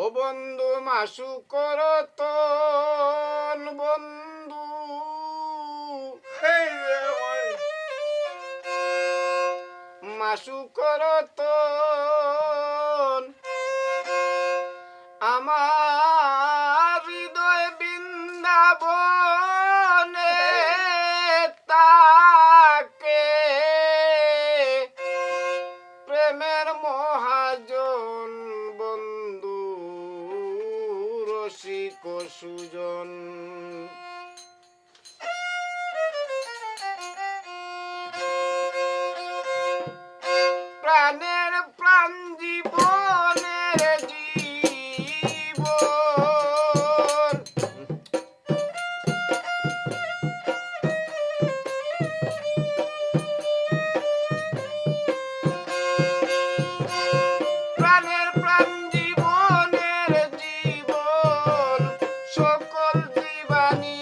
ও বন্ধু মাসু করত বন্ধু। মাসু করত আমার রসিক সুজন।